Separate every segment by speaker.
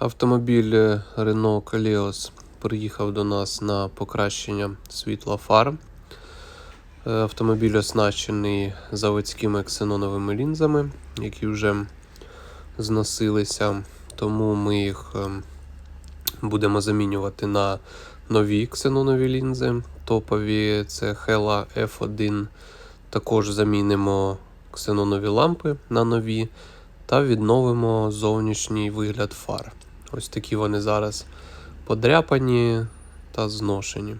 Speaker 1: Автомобіль Renault Koleos приїхав до нас на покращення світла фар. Е, Автомобіль оснащений заводськими ксеноновими лінзами, які вже зносилися, тому ми їх е, будемо замінювати на нові ксенонові лінзи. Топові це Hella F1. Також замінимо ксенонові лампи на нові та відновимо зовнішній вигляд фар. Ось такі вони зараз подряпані та зношені.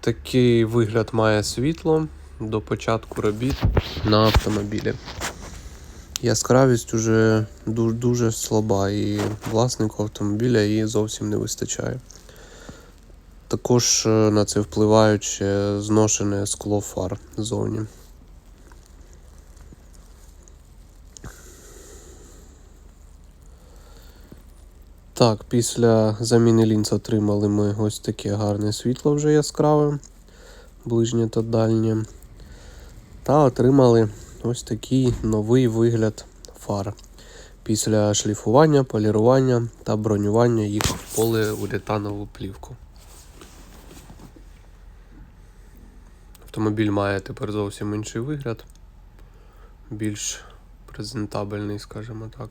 Speaker 1: Такий вигляд має світло до початку робіт на автомобілі. Яскравість уже дуже, дуже слаба, і власнику автомобіля її зовсім не вистачає. Також е, на це впливаючи зношене скло фар ззовні. Так, після заміни лінз отримали ми ось таке гарне світло вже яскраве, ближнє та дальнє. Та отримали ось такий новий вигляд фар після шліфування, полірування та бронювання їх в поліуретанову плівку. Автомобіль має тепер зовсім інший вигляд, більш презентабельний, скажімо так.